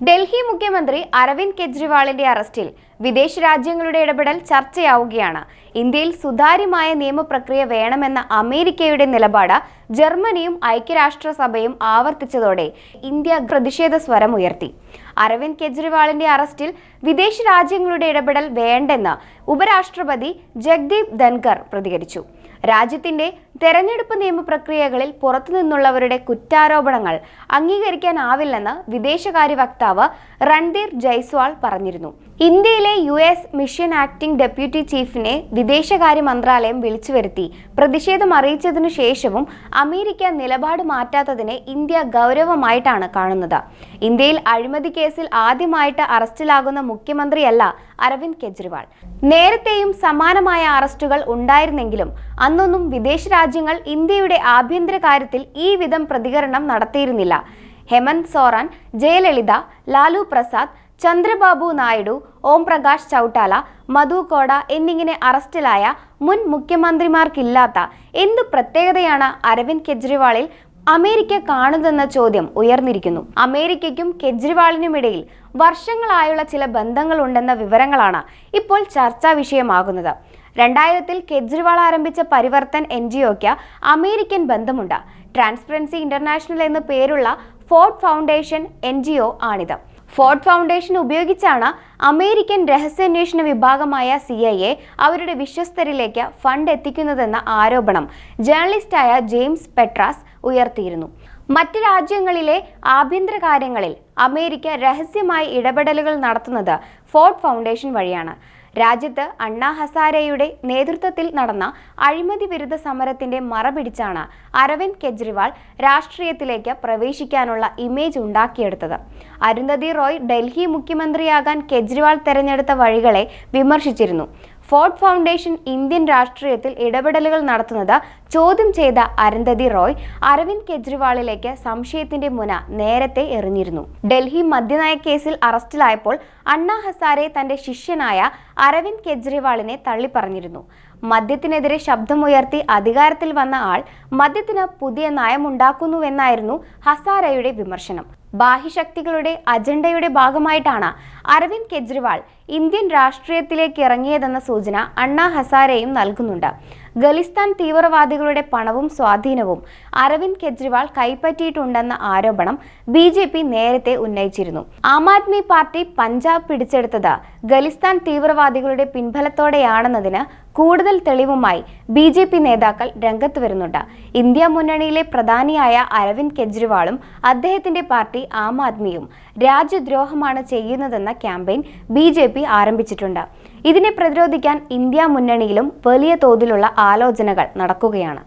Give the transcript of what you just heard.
ഡൽഹി മുഖ്യമന്ത്രി അരവിന്ദ് കെജ്രിവാളിന്റെ അറസ്റ്റിൽ വിദേശ രാജ്യങ്ങളുടെ ഇടപെടൽ ചർച്ചയാവുകയാണ്. ഇന്ത്യയിൽ സുതാര്യമായ നിയമപ്രക്രിയ വേണമെന്ന അമേരിക്കയുടെ നിലപാട് ജർമ്മനിയും ഐക്യരാഷ്ട്രസഭയും ആവർത്തിച്ചതോടെ ഇന്ത്യ പ്രതിഷേധ സ്വരം ഉയർത്തി. അരവിന്ദ് കെജ്രിവാളിന്റെ അറസ്റ്റിൽ വിദേശ രാജ്യങ്ങളുടെ ഇടപെടൽ വേണ്ടെന്ന് ഉപരാഷ്ട്രപതി ജഗ്ദീപ് ധൻകർ പ്രതികരിച്ചു. രാജ്യത്തിന്റെ തെരഞ്ഞെടുപ്പ് നിയമപ്രക്രിയകളിൽ പുറത്തുനിന്നുള്ളവരുടെ കുറ്റാരോപണങ്ങൾ അംഗീകരിക്കാനാവില്ലെന്ന് വിദേശകാര്യ വക്താവ് രൺധീർ ജയ്സ്വാൾ പറഞ്ഞിരുന്നു. ഇന്ത്യയിലെ U S mission acting deputy ചീഫിനെ വിദേശകാര്യ മന്ത്രാലയം വിളിച്ചു വരുത്തി പ്രതിഷേധം അറിയിച്ചതിനു ശേഷവും അമേരിക്ക നിലപാട് മാറ്റാത്തതിനെ ഇന്ത്യ ഗൗരവമായിട്ടാണ് കാണുന്നത്. ഇന്ത്യയിൽ അഴിമതി കേസിൽ ആദ്യമായിട്ട് അറസ്റ്റിലാകുന്ന മുഖ്യമന്ത്രിയല്ല അരവിന്ദ് കെജ്രിവാൾ. നേരത്തെയും സമാനമായ അറസ്റ്റുകൾ ഉണ്ടായിരുന്നെങ്കിലും അന്നൊന്നും വിദേശ രാജ്യങ്ങൾ ഇന്ത്യയുടെ ആഭ്യന്തര കാര്യത്തിൽ ഈ വിധം പ്രതികരണം നടത്തിയിരുന്നില്ല. ഹെമന്ത് സോറാൻ ജയലളിത ലാലു പ്രസാദ് ചന്ദ്രബാബു നായിഡു ഓം പ്രകാശ് ചൗട്ടാല മധു കോട എന്നിങ്ങനെ അറസ്റ്റിലായ മുൻ മുഖ്യമന്ത്രിമാർക്കില്ലാത്ത എന്തു പ്രത്യേകതയാണ് അരവിന്ദ് കെജ്രിവാളിൽ അമേരിക്ക കാണുന്നതെന്ന ചോദ്യം ഉയർന്നിരിക്കുന്നു. അമേരിക്കയ്ക്കും കെജ്രിവാളിനുമിടയിൽ വർഷങ്ങളായുള്ള ചില ബന്ധങ്ങളുണ്ടെന്ന വിവരങ്ങളാണ് ഇപ്പോൾ ചർച്ചാ വിഷയമാകുന്നത്. രണ്ടായിരത്തിൽ കെജ്രിവാൾ ആരംഭിച്ച പരിവർത്തൻ എൻ ജി ഒക്ക് അമേരിക്കൻ ബന്ധമുണ്ട്. ട്രാൻസ്പെറൻസി ഇന്റർനാഷണൽ എന്ന പേരുള്ള Ford foundation N G O ആണിത്. ഫോർഡ് ഫൗണ്ടേഷൻ ഉപയോഗിച്ചാണ് അമേരിക്കൻ രഹസ്യാന്വേഷണ വിഭാഗമായ സി ഐ എ അവരുടെ വിശ്വസ്തരിലേക്ക് ഫണ്ട് എത്തിക്കുന്നതെന്ന ആരോപണം ജേർണലിസ്റ്റായ ജെയിംസ് പെട്രാസ് ഉയർത്തിയിരുന്നു. മറ്റ് രാജ്യങ്ങളിലെ ആഭ്യന്തര കാര്യങ്ങളിൽ അമേരിക്ക രഹസ്യമായി ഇടപെടലുകൾ നടത്തുന്നത് ഫോർട്ട് ഫൗണ്ടേഷൻ വഴിയാണ്. രാജ്യത്ത് അണ്ണാ ഹസാരെയുടെ നേതൃത്വത്തിൽ നടന്ന അഴിമതി വിരുദ്ധ സമരത്തിന്റെ മറപിടിച്ചാണ് അരവിന്ദ് കെജ്രിവാൾ രാഷ്ട്രീയത്തിലേക്ക് പ്രവേശിക്കാനുള്ള ഇമേജ് ഉണ്ടാക്കിയെടുത്തത്. അരുന്ധതി റോയ് ഡൽഹി മുഖ്യമന്ത്രിയാകാൻ കെജ്രിവാൾ തെരഞ്ഞെടുത്ത വഴികളെ വിമർശിച്ചിരുന്നു. ഫോർഡ് ഫൗണ്ടേഷൻ ഇന്ത്യൻ രാഷ്ട്രീയത്തിൽ ഇടപെടലുകൾ നടത്തുന്നത് ചോദ്യം ചെയ്ത അരുന്ധതി റോയ് അരവിന്ദ് കെജ്രിവാളിലേക്ക് സംശയത്തിന്റെ മുന നേരത്തെ എറിഞ്ഞിരുന്നു. ഡൽഹി മദ്യനയ കേസിൽ അറസ്റ്റിലായപ്പോൾ അണ്ണാ ഹസാരെ തന്റെ ശിഷ്യനായ അരവിന്ദ് കെജ്രിവാളിനെ തള്ളിപ്പറഞ്ഞിരുന്നു. മദ്യത്തിനെതിരെ ശബ്ദമുയർത്തി അധികാരത്തിൽ വന്ന ആൾ മദ്യത്തിന് പുതിയ നയമുണ്ടാക്കുന്നുവെന്നായിരുന്നു ഹസാരയുടെ വിമർശനം. ബാഹ്യശക്തികളുടെ അജണ്ടയുടെ ഭാഗമായിട്ടാണ് അരവിന്ദ് കെജ്രിവാൾ ഇന്ത്യൻ രാഷ്ട്രീയത്തിലേക്ക് ഇറങ്ങിയതെന്ന സൂചന അണ്ണാ ഹസാരെയും നൽകുന്നുണ്ട്. ഖലിസ്ഥാൻ തീവ്രവാദികളുടെ പണവും സ്വാധീനവും അരവിന്ദ് കെജ്രിവാൾ കൈപ്പറ്റിയിട്ടുണ്ടെന്ന ആരോപണം ബി ജെ പി നേരത്തെ ഉന്നയിച്ചിരുന്നു. ആം ആദ്മി പാർട്ടി പഞ്ചാബ് പിടിച്ചെടുത്തത് ഖലിസ്ഥാൻ തീവ്രവാദികളുടെ പിൻബലത്തോടെയാണെന്നതിന് കൂടുതൽ തെളിവുമായി ബി ജെ പി നേതാക്കൾ രംഗത്ത് വരുന്നുണ്ട്. ഇന്ത്യ മുന്നണിയിലെ പ്രധാനിയായ അരവിന്ദ് കെജ്രിവാളും അദ്ദേഹത്തിന്റെ പാർട്ടി ആം ആദ്മിയും രാജ്യദ്രോഹമാണ് ചെയ്യുന്നതെന്ന ക്യാമ്പയിൻ ബി ആരംഭിച്ചിട്ടുണ്ട്. ഇതിനെ പ്രതിരോധിക്കാൻ ഇന്ത്യ മുന്നണിയിലും വലിയ തോതിലുള്ള ആലോചനകൾ നടക്കുകയാണ്.